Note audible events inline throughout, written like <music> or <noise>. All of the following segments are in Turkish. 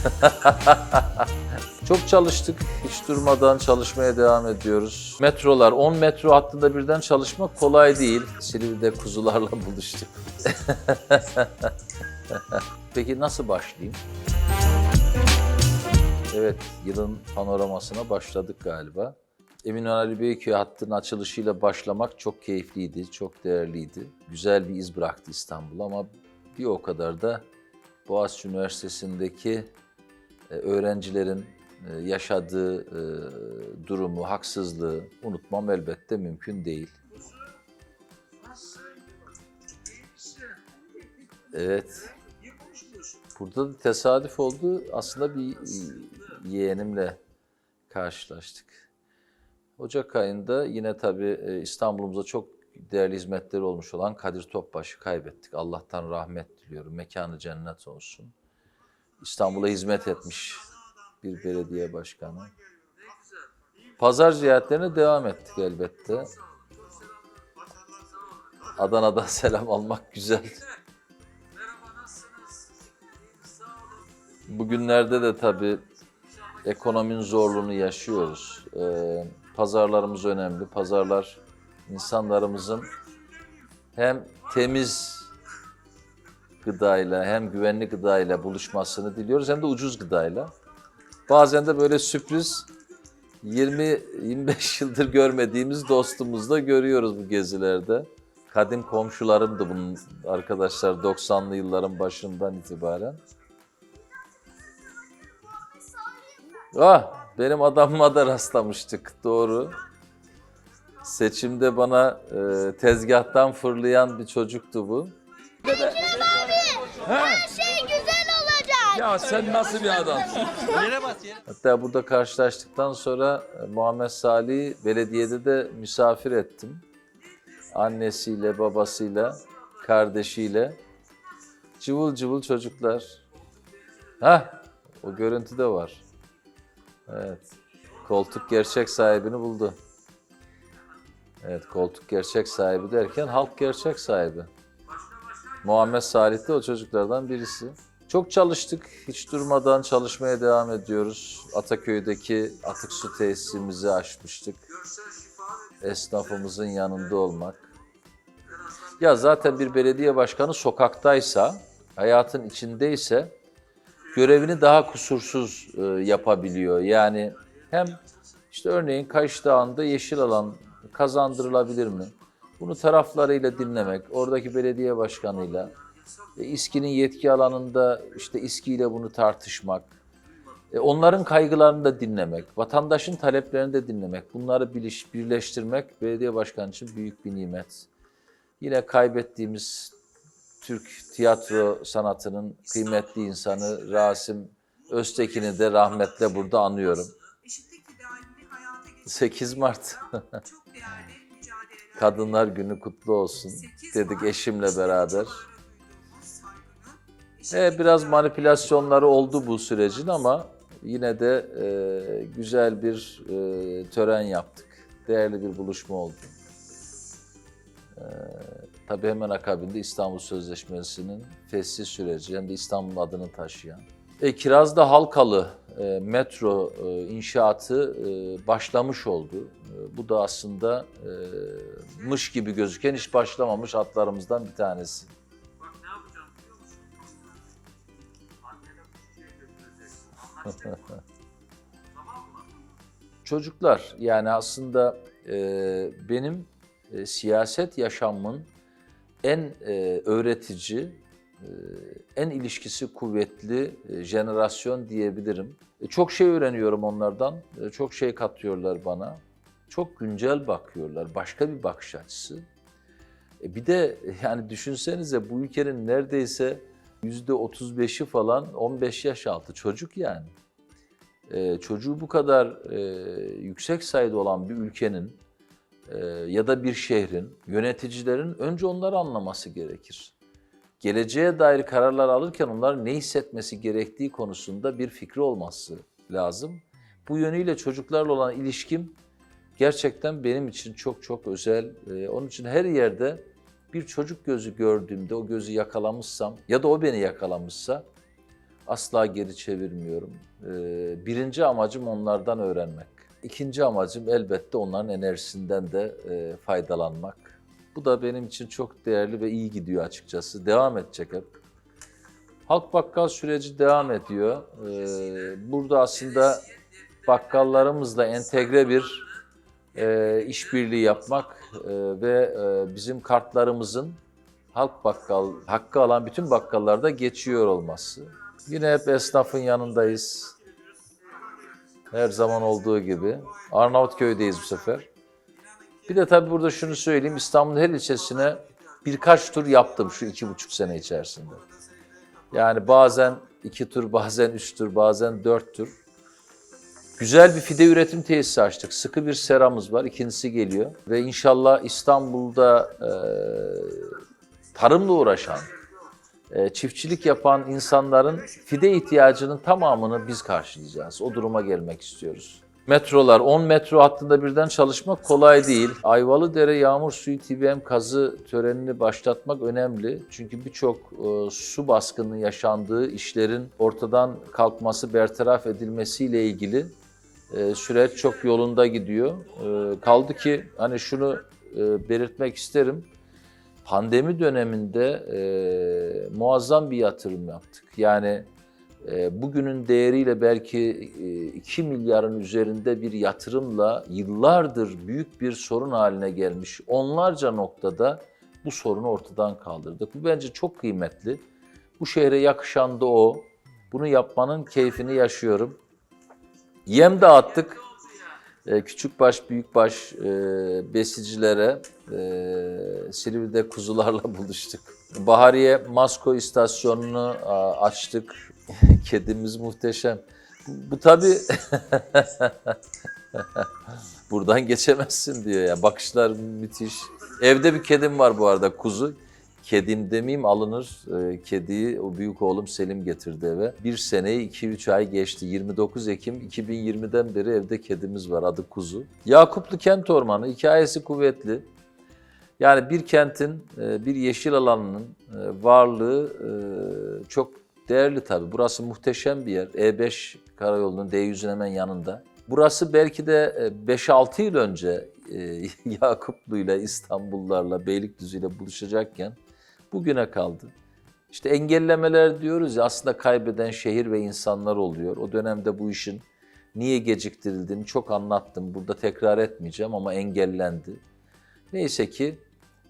<laughs> Çok çalıştık. Hiç durmadan çalışmaya devam ediyoruz. Metrolar, 10 metro hattında birden çalışmak kolay değil. Silivri'de kuzularla <laughs> buluştuk. <laughs> Peki nasıl başlayayım? Evet, yılın panoramasına başladık galiba. Eminönü Ali Beyköy hattının açılışıyla başlamak çok keyifliydi, çok değerliydi. Güzel bir iz bıraktı İstanbul ama bir o kadar da Boğaziçi Üniversitesi'ndeki öğrencilerin e, yaşadığı e, durumu, haksızlığı unutmam elbette mümkün değil. Evet. Burada da tesadüf oldu. Aslında bir yeğenimle karşılaştık. Ocak ayında yine tabii e, İstanbul'umuza çok değerli hizmetleri olmuş olan Kadir Topbaş'ı kaybettik. Allah'tan rahmet diliyorum. Mekanı cennet olsun. İstanbul'a hizmet etmiş bir belediye başkanı. Pazar ziyaretlerine devam ettik elbette. Adana'dan <laughs> selam almak güzel. Bugünlerde de tabii ekonominin zorluğunu yaşıyoruz. Ee, pazarlarımız önemli. Pazarlar insanlarımızın hem temiz gıdayla hem güvenli gıdayla buluşmasını diliyoruz hem de ucuz gıdayla. Bazen de böyle sürpriz 20-25 <laughs> yıldır görmediğimiz dostumuzu da görüyoruz bu gezilerde. Kadim komşularımdı bunun arkadaşlar 90'lı yılların başından itibaren. Ah, benim adamıma da rastlamıştık, doğru. Seçimde bana e, tezgahtan fırlayan bir çocuktu bu. Her şey güzel olacak. Ya sen nasıl bir adamsın? Hatta burada karşılaştıktan sonra e, Muhammed Salih'i belediyede de misafir ettim. Annesiyle, babasıyla, kardeşiyle. Cıvıl cıvıl çocuklar. Hah, o görüntü de var. Evet, koltuk gerçek sahibini buldu. Evet, koltuk gerçek sahibi derken halk gerçek sahibi. Muhammed Salih de o çocuklardan birisi. Çok çalıştık. Hiç durmadan çalışmaya devam ediyoruz. Ataköy'deki atık su tesisimizi açmıştık. Esnafımızın yanında olmak. Ya zaten bir belediye başkanı sokaktaysa, hayatın içindeyse görevini daha kusursuz e, yapabiliyor. Yani hem işte örneğin Kaş Dağı'nda yeşil alan kazandırılabilir mi? Bunu taraflarıyla dinlemek, oradaki belediye başkanıyla, e, İSKİ'nin yetki alanında işte İSKİ ile bunu tartışmak, e, onların kaygılarını da dinlemek, vatandaşın taleplerini de dinlemek, bunları birleştirmek belediye başkanı için büyük bir nimet. Yine kaybettiğimiz Türk tiyatro sanatının kıymetli insanı Rasim Öztekin'i de rahmetle burada anıyorum. eşitlik idealini hayata geçirmek 8 Mart Kadınlar Günü kutlu olsun dedik eşimle beraber. E, biraz manipülasyonları oldu bu sürecin ama yine de e, güzel bir e, tören yaptık. Değerli bir buluşma oldu. E, tabii hemen akabinde İstanbul Sözleşmesi'nin fesih süreci hem de İstanbul adını taşıyan. E, Kiraz'da Halkalı e, metro e, inşaatı e, başlamış oldu. E, bu da aslında e, mış gibi gözüken hiç başlamamış hatlarımızdan bir tanesi. Bak ne yapacağım biliyor musun? Annene bu çiçeği götüreceksin. Anlaştık mı? tamam mı? Çocuklar yani aslında e, benim e, siyaset yaşamımın en e, öğretici, en ilişkisi kuvvetli jenerasyon diyebilirim. E, çok şey öğreniyorum onlardan, e, çok şey katıyorlar bana. Çok güncel bakıyorlar, başka bir bakış açısı. E, bir de <laughs> yani düşünsenize bu ülkenin neredeyse yüzde 35'i falan 15 yaş altı çocuk yani. Çocuğu bu kadar yüksek sayıda olan bir ülkenin ya da bir şehrin yöneticilerin önce onları anlaması gerekir. Geleceğe dair kararlar alırken onların ne hissetmesi gerektiği konusunda bir fikri olması lazım. Bu yönüyle çocuklarla olan ilişkim gerçekten benim için çok çok özel. Ee, onun için her yerde bir çocuk gözü gördüğümde o gözü yakalamışsam ya da o beni yakalamışsa Asla geri çevirmiyorum. Ee, birinci amacım onlardan öğrenmek. İkinci amacım elbette onların enerjisinden de e, faydalanmak. Bu da benim için çok değerli ve iyi gidiyor açıkçası. Devam edecek hep. Halk bakkal süreci devam ediyor. Ee, burada aslında bakkallarımızla entegre bir e, işbirliği yapmak e, ve e, bizim kartlarımızın halk bakkal hakkı alan bütün bakkallarda geçiyor olması. Yine hep esnafın yanındayız. Her zaman olduğu gibi. Arnavutköy'deyiz bu sefer. Bir de tabii burada şunu söyleyeyim. İstanbul'un her ilçesine birkaç tur yaptım şu iki buçuk sene içerisinde. Yani bazen iki tur, bazen üç tur, bazen dört tur. Güzel bir fide üretim tesisi açtık. Sıkı bir seramız var. ikincisi geliyor. Ve inşallah İstanbul'da e, tarımla uğraşan, e, çiftçilik yapan insanların fide ihtiyacının tamamını biz karşılayacağız. O duruma gelmek istiyoruz. Metrolar, 10 metro hattında birden çalışmak kolay değil. Ayvalıdere Yağmur Suyu TBM kazı törenini başlatmak önemli. Çünkü birçok e, su baskını yaşandığı işlerin ortadan kalkması, bertaraf edilmesiyle ilgili e, süreç çok yolunda gidiyor. E, kaldı ki hani şunu e, belirtmek isterim. Pandemi döneminde e, muazzam bir yatırım yaptık. Yani bugünün değeriyle belki e, 2 milyarın üzerinde bir yatırımla yıllardır büyük bir sorun haline gelmiş onlarca noktada bu sorunu ortadan kaldırdık. Bu bence çok kıymetli. Bu şehre yakışan da o. Bunu yapmanın keyfini yaşıyorum. Yem dağıttık. E, küçükbaş, büyükbaş e, besicilere e, Silivri'de kuzularla <laughs> buluştuk. Bahariye Masko istasyonunu açtık. <laughs> Kedimiz muhteşem. Bu, bu tabii <laughs> buradan geçemezsin diyor ya. Bakışlar müthiş. Evde bir kedim var bu arada kuzu. Kedim demeyeyim alınır. Ee, Kediyi o büyük oğlum Selim getirdi eve. Bir seneyi 2-3 ay geçti. 29 Ekim 2020'den beri evde kedimiz var adı Kuzu. Yakuplu Kent Ormanı hikayesi kuvvetli. Yani bir kentin, e, bir yeşil alanının e, varlığı e, çok değerli tabii. Burası muhteşem bir yer. E5 karayolunun D100'ün hemen yanında. Burası belki de e, 5-6 yıl önce e, <laughs> Yakuplu'yla, İstanbullarla, Beylikdüzü'yle buluşacakken bugüne kaldı. İşte engellemeler diyoruz ya aslında kaybeden şehir ve insanlar oluyor. O dönemde bu işin niye geciktirildiğini çok anlattım. Burada tekrar etmeyeceğim ama engellendi. Neyse ki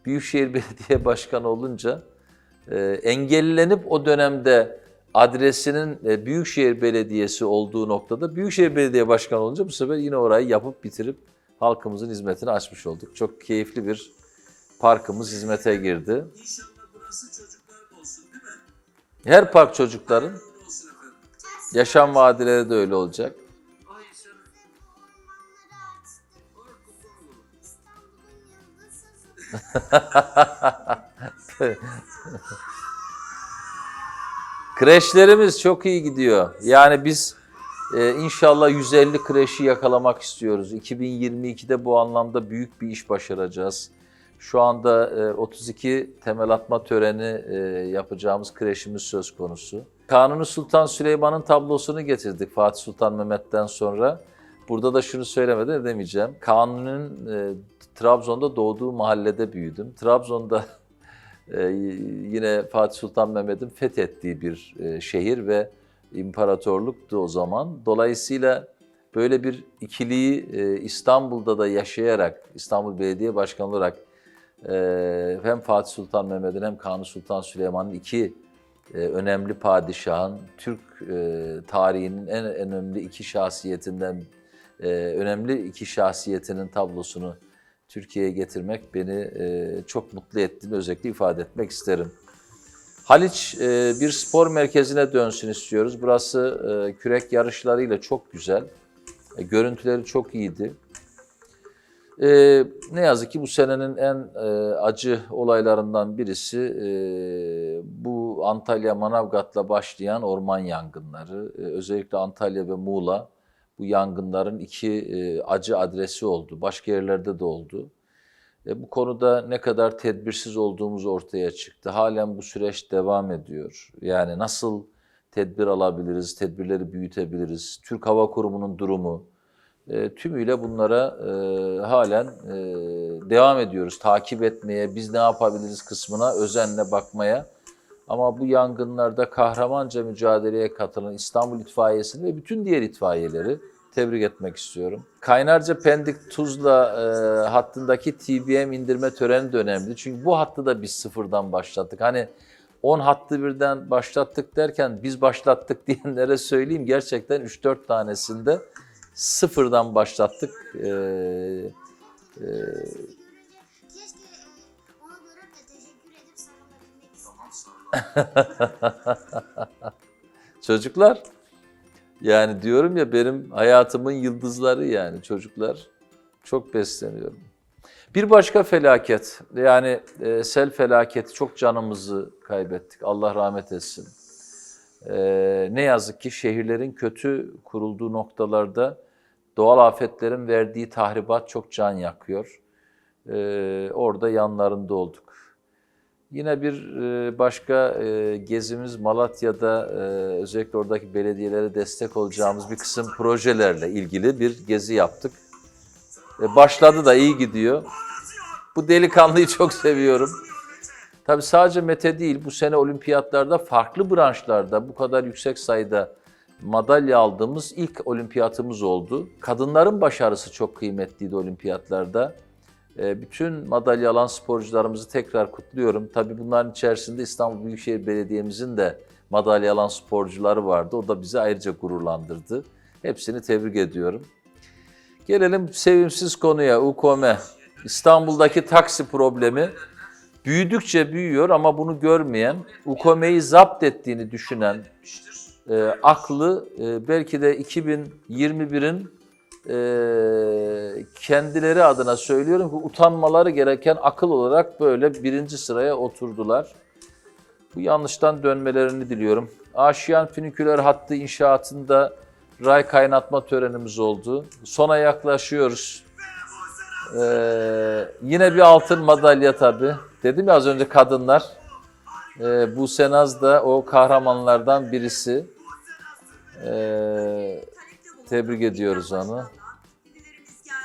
Büyükşehir <laughs> Belediye Başkanı olunca e, engellenip o dönemde adresinin e, Büyükşehir Belediyesi olduğu noktada Büyükşehir Belediye Başkanı olunca bu sefer yine orayı yapıp bitirip halkımızın hizmetini açmış olduk. Çok keyifli bir parkımız hizmete girdi. Olsun değil mi? Her park çocukların yaşam vaadileri de öyle olacak. <laughs> Kreşlerimiz çok iyi gidiyor. Yani biz e, inşallah 150 kreşi yakalamak istiyoruz. 2022'de bu anlamda büyük bir iş başaracağız. Şu anda e, 32 temel atma töreni e, yapacağımız kreşimiz söz konusu. Kanuni Sultan Süleyman'ın tablosunu getirdik Fatih Sultan Mehmet'ten sonra. Burada da şunu söylemeden edemeyeceğim. Kanuni'nin e, Trabzon'da doğduğu mahallede büyüdüm. Trabzon'da ee, <laughs> yine Fatih Sultan Mehmet'in fethettiği bir e, şehir ve imparatorluktu o zaman. Dolayısıyla böyle bir ikiliyi e, İstanbul'da da yaşayarak, İstanbul Belediye Başkanı olarak e, hem Fatih Sultan Mehmet'in hem Kanuni Sultan Süleyman'ın iki e, önemli padişahın, Türk e, tarihinin en önemli iki şahsiyetinden, e, önemli iki şahsiyetinin tablosunu Türkiye'ye getirmek beni çok mutlu ettiğini özellikle ifade etmek isterim. Haliç bir spor merkezine dönsün istiyoruz. Burası kürek yarışlarıyla çok güzel. Görüntüleri çok iyiydi. E, ne yazık ki bu senenin en e, acı olaylarından birisi e, bu Antalya Manavgat'la başlayan orman yangınları. E, özellikle Antalya ve Muğla bu yangınların iki e, acı adresi oldu. Başka yerlerde de oldu. E, bu konuda ne kadar tedbirsiz olduğumuz ortaya çıktı. Halen bu süreç devam ediyor. Yani nasıl tedbir alabiliriz, tedbirleri büyütebiliriz. Türk Hava Kurumu'nun durumu, e, tümüyle bunlara e, halen e, devam ediyoruz. Takip etmeye, biz ne yapabiliriz kısmına özenle bakmaya. Ama bu yangınlarda kahramanca mücadeleye katılan İstanbul İtfaiyesi'ni ve bütün diğer itfaiyeleri tebrik etmek istiyorum. Kaynarca Pendik Tuzla e, hattındaki TBM indirme töreni de önemli. Çünkü bu hattı da biz sıfırdan başlattık. Hani 10 hattı birden başlattık derken biz başlattık <laughs> diyenlere söyleyeyim gerçekten 3-4 tanesinde sıfırdan başlattık. Ee, e, <laughs> çocuklar yani diyorum ya benim hayatımın yıldızları yani çocuklar çok besleniyorum. Bir başka felaket yani e, sel felaketi çok canımızı kaybettik. Allah rahmet etsin. E, ne yazık ki şehirlerin kötü kurulduğu noktalarda doğal afetlerin verdiği tahribat çok can yakıyor. E, orada yanlarında olduk. Yine bir e, başka e, gezimiz Malatya'da e, özellikle oradaki belediyelere destek olacağımız bir kısım projelerle ilgili bir gezi yaptık. Başladı da iyi gidiyor. Bu delikanlıyı çok seviyorum. Tabii sadece Mete değil, bu sene olimpiyatlarda farklı branşlarda bu kadar yüksek sayıda madalya aldığımız ilk olimpiyatımız oldu. Kadınların başarısı çok kıymetliydi olimpiyatlarda. Ee, Bütün madalya alan sporcularımızı tekrar kutluyorum. Tabii bunların içerisinde İstanbul Büyükşehir Belediye'mizin de madalya alan sporcuları vardı. O da bizi ayrıca gururlandırdı. Hepsini tebrik ediyorum. Gelelim sevimsiz konuya, UKOME. İstanbul'daki taksi problemi büyüdükçe büyüyor ama bunu görmeyen, UKOME'yi zapt ettiğini düşünen, e, aklı e, belki de 2021'in e, kendileri adına söylüyorum ki utanmaları gereken akıl olarak böyle birinci sıraya oturdular. Bu yanlıştan dönmelerini diliyorum. Aşiyan füniküler hattı inşaatında ray kaynatma törenimiz oldu. Sona yaklaşıyoruz. Ee, yine bir altın madalya tabii. Dedim ya az önce kadınlar. Ee, bu Senaz da o kahramanlardan birisi. Ee, tebrik ediyoruz onu.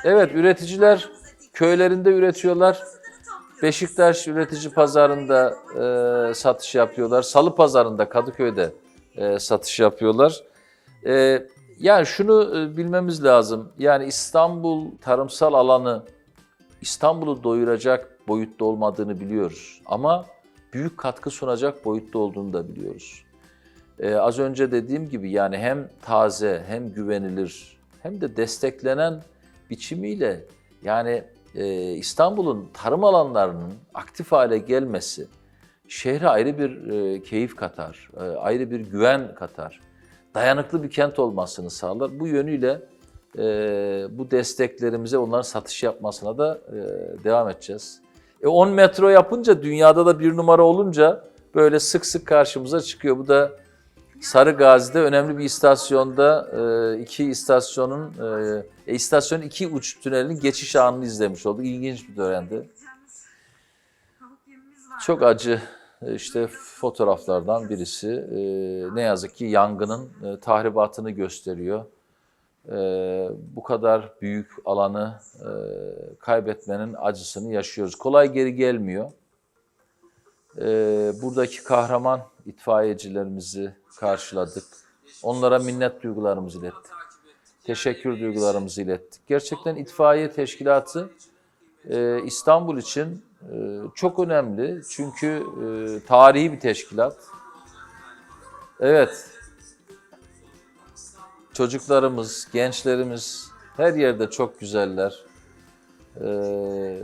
Evet üreticiler köylerinde üretiyorlar. Beşiktaş üretici pazarında e, satış yapıyorlar. Salı pazarında Kadıköy'de e, satış yapıyorlar. E, yani şunu e, bilmemiz lazım. Yani İstanbul tarımsal alanı İstanbul'u doyuracak boyutta olmadığını biliyoruz. Ama büyük katkı sunacak boyutta olduğunu da biliyoruz. Ee, az önce dediğim gibi yani hem taze hem güvenilir hem de desteklenen biçimiyle yani e, İstanbul'un tarım alanlarının aktif hale gelmesi şehre ayrı bir e, keyif katar, e, ayrı bir güven katar. Dayanıklı bir kent olmasını sağlar. Bu yönüyle e, bu desteklerimize onların satış yapmasına da e, devam edeceğiz. E 10 metro yapınca dünyada da bir numara olunca böyle sık sık karşımıza çıkıyor. Bu da Sarı Gazi'de önemli bir istasyonda e, iki istasyonun e, istasyonun iki uç tünelinin geçiş anını izlemiş olduk. İlginç bir törendi. Çok acı e, işte fotoğraflardan birisi. E, ne yazık ki yangının e, tahribatını gösteriyor. E, bu kadar büyük alanı e, kaybetmenin acısını yaşıyoruz. Kolay geri gelmiyor. E, buradaki kahraman itfaiyecilerimizi karşıladık. Onlara minnet duygularımızı ilettik. Teşekkür duygularımızı ilettik. Gerçekten itfaiye teşkilatı e, İstanbul için e, çok önemli. Çünkü e, tarihi bir teşkilat. Evet. Çocuklarımız, gençlerimiz her yerde çok güzeller. Ee,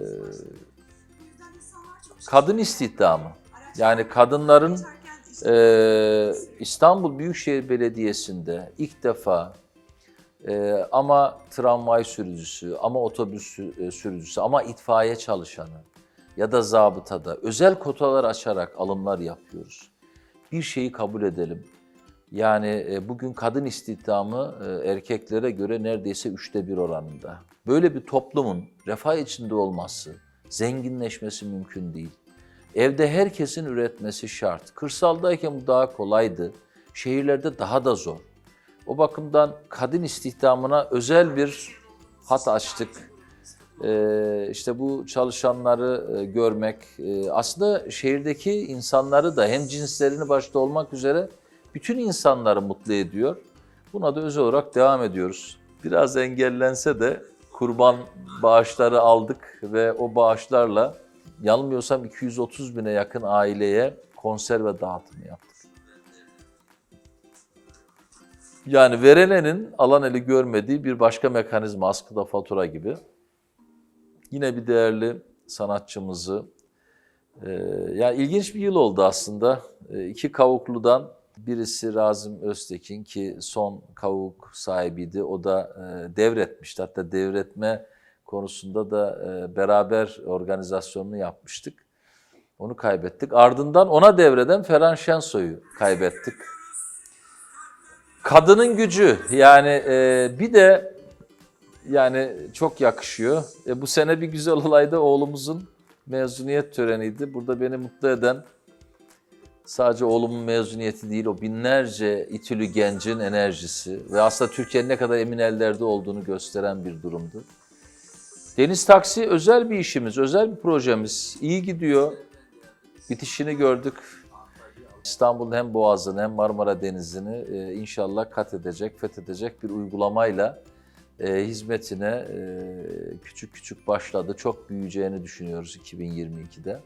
kadın istihdamı. Yani kadınların ee, İstanbul Büyükşehir Belediyesi'nde ilk defa e, ama tramvay sürücüsü, ama otobüs e, sürücüsü, ama itfaiye çalışanı ya da zabıtada özel kotalar açarak alımlar yapıyoruz. Bir şeyi kabul edelim. Yani e, bugün kadın istihdamı e, erkeklere göre neredeyse üçte bir oranında. Böyle bir toplumun refah içinde olması, zenginleşmesi mümkün değil. Evde herkesin üretmesi şart. Kırsaldayken bu daha kolaydı. Şehirlerde daha da zor. O bakımdan kadın istihdamına özel bir hat açtık. Ee, işte bu çalışanları e, görmek, e, aslında şehirdeki insanları da hem cinslerini başta olmak üzere bütün insanları mutlu ediyor. Buna da özel olarak devam ediyoruz. Biraz engellense de kurban bağışları aldık ve o bağışlarla yanılmıyorsam 230 bine yakın aileye konserve dağıtımı yaptık. Yani verenenin alan eli görmediği bir başka mekanizma askıda fatura gibi. Yine bir değerli sanatçımızı, e, yani ilginç bir yıl oldu aslında. E, iki kavukludan birisi Razım Öztekin ki son kavuk sahibiydi. O da e, devretmişti. Hatta devretme konusunda da e, beraber organizasyonunu yapmıştık. Onu kaybettik. Ardından ona devreden Ferhan Şensoy'u kaybettik. Kadının gücü yani e, bir de yani çok yakışıyor. E, bu sene bir güzel olayda oğlumuzun mezuniyet töreniydi. Burada beni mutlu eden sadece oğlumun mezuniyeti değil o binlerce İTÜ'lü gencin enerjisi ve aslında Türkiye'nin ne kadar emin ellerde olduğunu gösteren bir durumdu. Deniz Taksi özel bir işimiz, özel bir projemiz. İyi gidiyor. Bitişini gördük. İstanbul'un hem Boğazı'nı hem Marmara Denizi'ni e, inşallah kat edecek, fethedecek bir uygulamayla e, hizmetine e, küçük küçük başladı. Çok büyüyeceğini düşünüyoruz 2022'de.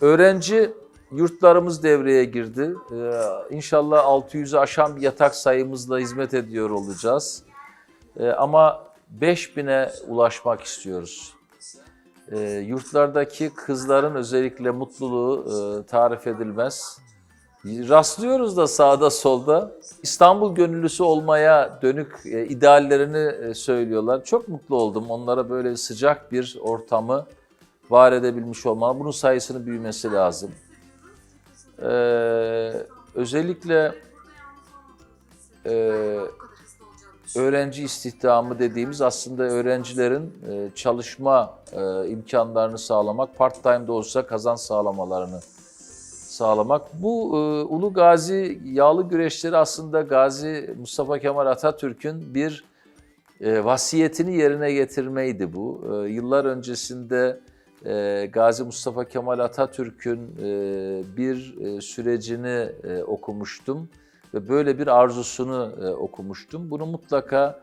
Öğrenci yurtlarımız devreye girdi. E, inşallah 600'ü aşan bir yatak sayımızla hizmet ediyor olacağız. Ama 5000'e ulaşmak istiyoruz. E, yurtlardaki kızların özellikle mutluluğu e, tarif edilmez. Rastlıyoruz da sağda solda İstanbul gönüllüsü olmaya dönük e, ideallerini e, söylüyorlar. Çok mutlu oldum onlara böyle sıcak bir ortamı var edebilmiş olmalı. Bunun sayısının büyümesi lazım. Ee, özellikle e, öğrenci istihdamı dediğimiz aslında öğrencilerin e, çalışma e, imkanlarını sağlamak, part-time de olsa kazanç sağlamalarını sağlamak. Bu e, Ulu Gazi yağlı güreşleri aslında Gazi Mustafa Kemal Atatürk'ün bir vasiyetini yerine getirmeydi bu. Yıllar öncesinde Gazi Mustafa Kemal Atatürk'ün bir sürecini okumuştum ve böyle bir arzusunu e, okumuştum. Bunu mutlaka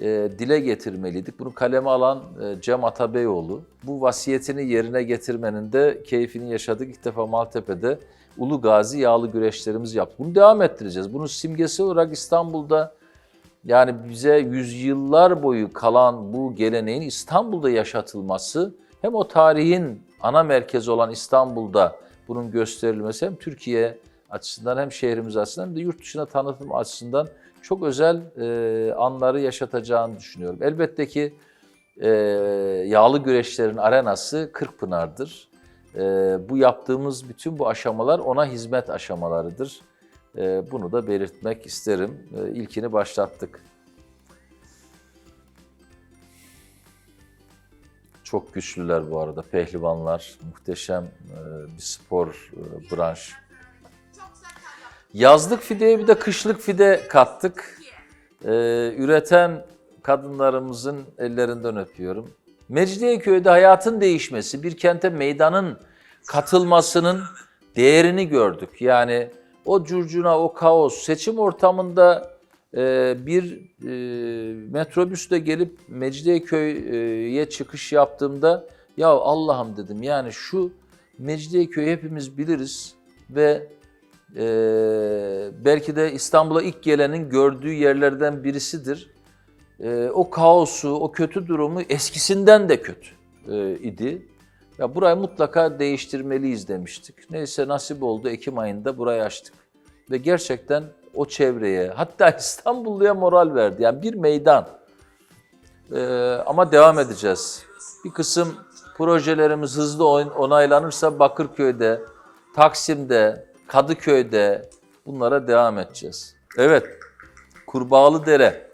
e, dile getirmeliydik. Bunu kaleme alan e, Cem Atabeyoğlu. Bu vasiyetini yerine getirmenin de keyfini yaşadık. İlk defa Maltepe'de Ulu Gazi yağlı güreşlerimizi yaptık. Bunu devam ettireceğiz. Bunun simgesi olarak İstanbul'da yani bize yüzyıllar boyu kalan bu geleneğin İstanbul'da yaşatılması hem o tarihin ana merkezi olan İstanbul'da bunun gösterilmesi hem Türkiye açısından hem şehrimiz açısından hem de yurt dışına tanıtım açısından çok özel e, anları yaşatacağını düşünüyorum. Elbette ki e, yağlı güreşlerin arenası Kırkpınar'dır. E, bu yaptığımız bütün bu aşamalar ona hizmet aşamalarıdır. E, bunu da belirtmek isterim. E, ilkini başlattık. Çok güçlüler bu arada. Pehlivanlar, muhteşem e, bir spor e, branş. Yazlık fideye bir de kışlık fide kattık. Ee, üreten kadınlarımızın ellerinden öpüyorum. Mecidiyeköy'de hayatın değişmesi, bir kente meydanın katılmasının değerini gördük. Yani o curcuna, o kaos, seçim ortamında e, bir e, metrobüsle gelip Mecidiyeköy'e çıkış yaptığımda ya Allah'ım dedim yani şu Mecidiyeköy'ü hepimiz biliriz ve ee, belki de İstanbul'a ilk gelenin gördüğü yerlerden birisidir. Ee, o kaosu, o kötü durumu eskisinden de kötü e, idi. Ya burayı mutlaka değiştirmeliyiz demiştik. Neyse nasip oldu Ekim ayında burayı açtık. Ve gerçekten o çevreye, hatta <laughs> İstanbulluya moral verdi. Yani bir meydan. Ee, ama devam edeceğiz. Bir kısım projelerimiz hızlı onaylanırsa Bakırköy'de, Taksim'de, Kadıköy'de bunlara devam edeceğiz. Evet, Kurbağalı Dere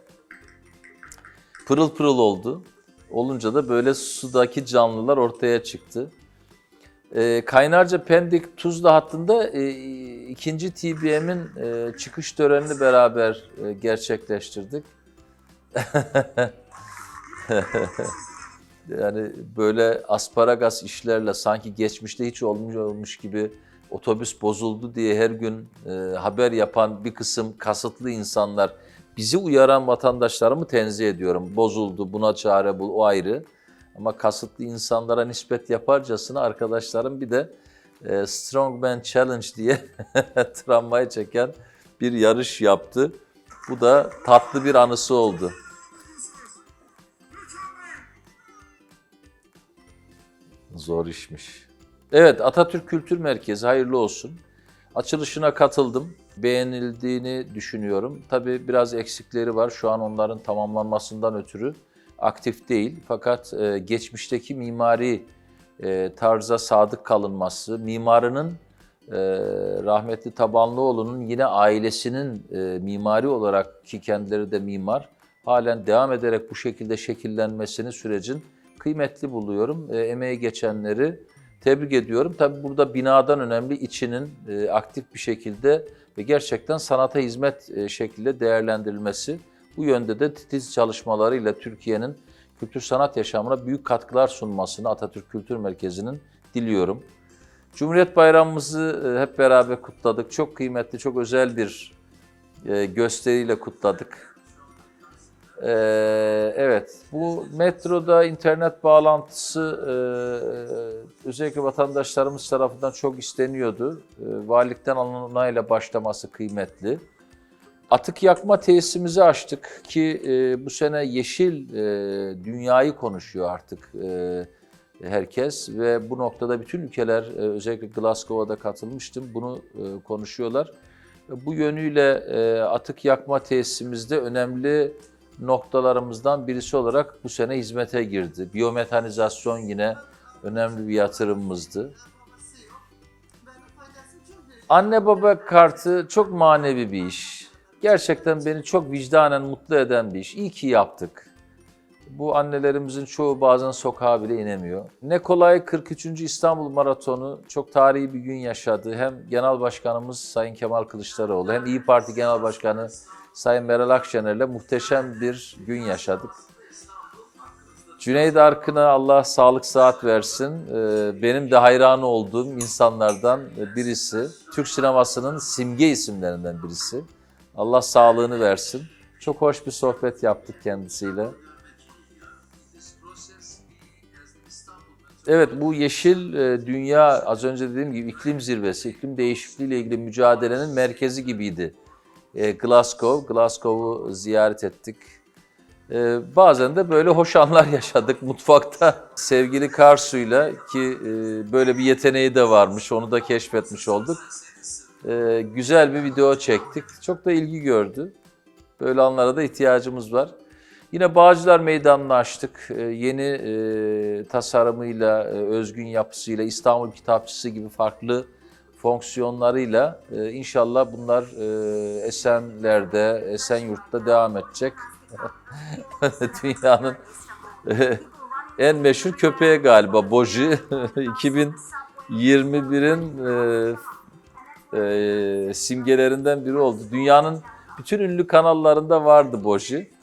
pırıl pırıl oldu. Olunca da böyle sudaki canlılar ortaya çıktı. E, Kaynarca Pendik Tuzla hattında e, ikinci TBM'in e, çıkış törenini beraber e, gerçekleştirdik. <laughs> yani böyle asparagas işlerle sanki geçmişte hiç olmuş olmuş gibi otobüs bozuldu diye her gün e, haber yapan bir kısım kasıtlı insanlar bizi uyaran vatandaşlarımı tenzih ediyorum. Bozuldu, buna çare bul, o ayrı. Ama kasıtlı insanlara nispet yaparcasına arkadaşlarım bir de e, Strongman Challenge diye <laughs> tramvay çeken bir yarış yaptı. Bu da tatlı bir anısı oldu. Zor işmiş. Evet Atatürk Kültür Merkezi hayırlı olsun. Açılışına katıldım. Beğenildiğini düşünüyorum. Tabii biraz eksikleri var. Şu an onların tamamlanmasından ötürü aktif değil. Fakat e, geçmişteki mimari e, tarza sadık kalınması, mimarının e, rahmetli Tabanlıoğlu'nun yine ailesinin e, mimari olarak ki kendileri de mimar halen devam ederek bu şekilde şekillenmesini sürecin kıymetli buluyorum. E, emeği geçenleri tebrik ediyorum. Tabii burada binadan önemli içinin e, aktif bir şekilde ve gerçekten sanata hizmet e, şekilde değerlendirilmesi. Bu yönde de titiz çalışmalarıyla Türkiye'nin kültür sanat yaşamına büyük katkılar sunmasını Atatürk Kültür Merkezi'nin diliyorum. Cumhuriyet Bayramımızı e, hep beraber kutladık. Çok kıymetli, çok özel bir e, gösteriyle kutladık. Ee, evet, bu metroda internet bağlantısı e, özellikle vatandaşlarımız tarafından çok isteniyordu. E, valilikten alınan onayla başlaması kıymetli. Atık yakma tesisimizi açtık ki e, bu sene yeşil e, dünyayı konuşuyor artık e, herkes ve bu noktada bütün ülkeler e, özellikle Glasgow'da katılmıştım bunu e, konuşuyorlar. Bu yönüyle e, atık yakma tesisimizde önemli noktalarımızdan birisi olarak bu sene hizmete girdi. Biyometanizasyon yine önemli bir yatırımımızdı. Anne baba kartı çok manevi bir iş. Gerçekten beni çok vicdanen mutlu eden bir iş. İyi ki yaptık. Bu annelerimizin çoğu bazen sokağa bile inemiyor. Ne kolay 43. İstanbul Maratonu çok tarihi bir gün yaşadı. Hem Genel Başkanımız Sayın Kemal Kılıçdaroğlu hem İyi Parti Genel Başkanı Sayın Meral Akşener'le muhteşem bir gün yaşadık. Cüneyt Arkın'a Allah sağlık saat versin. Ee, Benim de hayran olduğum insanlardan birisi. Türk sinemasının simge isimlerinden birisi. Allah sağlığını versin. Çok hoş bir sohbet yaptık kendisiyle. Evet bu yeşil e, dünya az önce dediğim gibi iklim zirvesi, iklim değişikliği ile ilgili mücadelenin merkezi gibiydi. E, Glasgow, Glasgow'u ziyaret ettik. E, bazen de böyle hoş anlar <laughs> yaşadık mutfakta. Sevgili Karsu'yla ki e, böyle bir yeteneği de varmış, onu da keşfetmiş olduk. Güzel bir video çektik. Çok da ilgi gördü. Böyle anlara da ihtiyacımız var. Yine Bağcılar Meydanı'nı açtık. Yeni tasarımıyla, özgün yapısıyla, İstanbul Kitapçısı gibi farklı fonksiyonlarıyla e, inşallah bunlar e, Esenler'de, Esenyurt'ta devam edecek. <laughs> Dünyanın e, en meşhur köpeği galiba Boji. <laughs> 2021'in e, e, simgelerinden biri oldu. Dünyanın bütün ünlü kanallarında vardı Boji.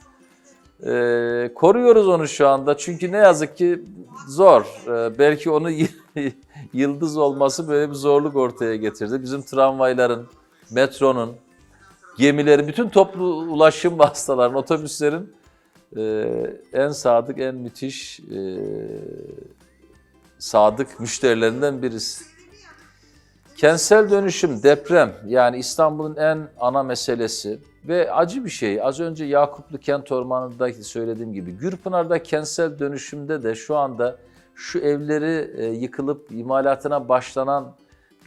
Ee, koruyoruz onu şu anda çünkü ne yazık ki zor. Ee, belki onu <laughs> yıldız olması böyle bir zorluk ortaya getirdi. Bizim tramvayların, metronun, gemilerin, bütün toplu ulaşım <laughs> vasıtalarının, otobüslerin e, en sadık, en müthiş e, sadık müşterilerinden birisi. Kentsel dönüşüm, deprem yani İstanbul'un en ana meselesi ve acı bir şey. Az önce Yakuplu Kent Ormanı'ndaki söylediğim gibi Gürpınar'da kentsel dönüşümde de şu anda şu evleri e, yıkılıp imalatına başlanan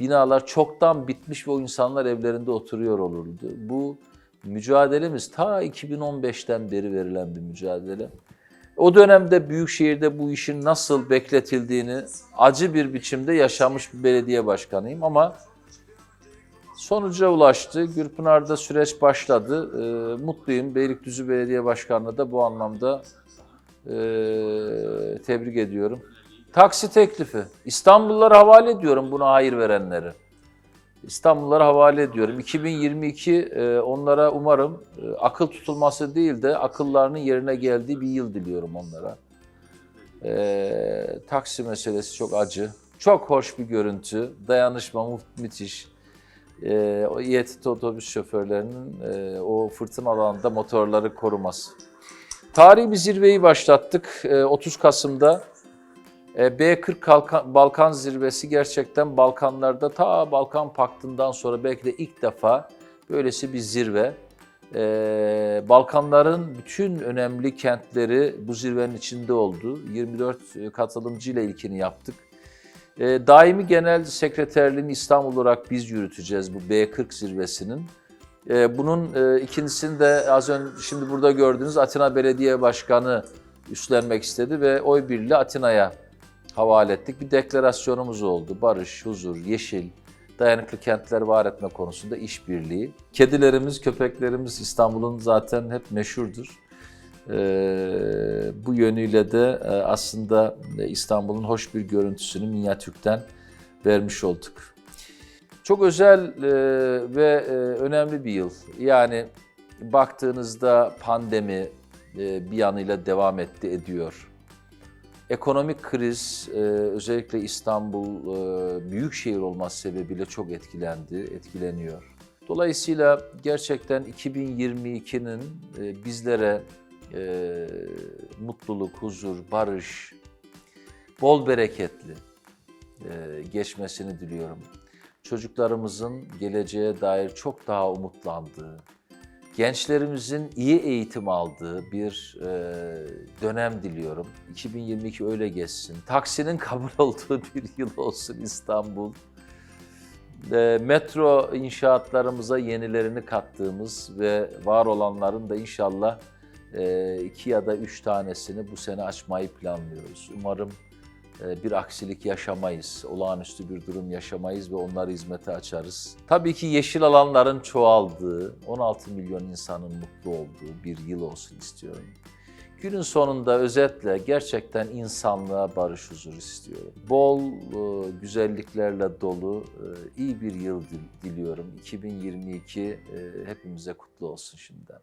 binalar çoktan bitmiş ve o insanlar evlerinde oturuyor olurdu. Bu mücadelemiz ta 2015'ten beri verilen bir mücadele. O dönemde Büyükşehir'de bu işin nasıl bekletildiğini acı bir biçimde yaşamış bir belediye başkanıyım ama sonuca ulaştı. Gürpınar'da süreç başladı. Ee, mutluyum. Beylikdüzü Belediye Başkanı'nı da bu anlamda e, tebrik ediyorum. Taksi teklifi. İstanbullulara havale ediyorum buna hayır verenleri. İstanbullulara havale ediyorum. 2022 e, onlara umarım e, akıl tutulması değil de akıllarının yerine geldiği bir yıl diliyorum onlara. E, taksi meselesi çok acı. Çok hoş bir görüntü. Dayanışma müthiş. E, o İETT otobüs şoförlerinin e, o fırtına alanında motorları koruması. Tarihi bir zirveyi başlattık. E, 30 Kasım'da B40 Kalkan- Balkan zirvesi gerçekten Balkanlarda ta Balkan Paktı'ndan sonra belki de ilk defa böylesi bir zirve. E, Balkanların bütün önemli kentleri bu zirvenin içinde oldu. 24 katılımcı ile ilkini yaptık. E, daimi Genel Sekreterliğini İstanbul olarak biz yürüteceğiz bu B40 zirvesinin. E, bunun e, ikincisini de az önce şimdi burada gördüğünüz Atina Belediye Başkanı üstlenmek istedi ve oy birliği Atina'ya havale ettik. Bir deklarasyonumuz oldu. Barış, huzur, yeşil, dayanıklı kentler var etme konusunda işbirliği. Kedilerimiz, köpeklerimiz İstanbul'un zaten hep meşhurdur. Ee, bu yönüyle de e, aslında İstanbul'un hoş bir görüntüsünü Minyatürk'ten vermiş olduk. Çok özel e, ve e, önemli bir yıl. Yani baktığınızda pandemi e, bir yanıyla devam etti, ediyor. Ekonomik kriz e, özellikle İstanbul e, büyük şehir olması sebebiyle çok etkilendi, etkileniyor. Dolayısıyla gerçekten 2022'nin e, bizlere mutluluk, huzur, barış, bol bereketli geçmesini diliyorum. Çocuklarımızın geleceğe dair çok daha umutlandığı, gençlerimizin iyi eğitim aldığı bir e, dönem diliyorum. 2022 öyle geçsin. Taksinin kabul <laughs> olduğu bir yıl olsun İstanbul. E, metro inşaatlarımıza yenilerini kattığımız ve var olanların da inşallah e, iki ya da üç tanesini bu sene açmayı planlıyoruz. Umarım bir aksilik yaşamayız, olağanüstü bir durum yaşamayız ve onları hizmete açarız. Tabii ki yeşil alanların çoğaldığı, 16 milyon insanın mutlu olduğu bir yıl olsun istiyorum. Günün sonunda özetle gerçekten insanlığa barış huzur istiyorum. Bol e, güzelliklerle dolu e, iyi bir yıl dil- diliyorum. 2022 e, hepimize kutlu olsun şimdiden.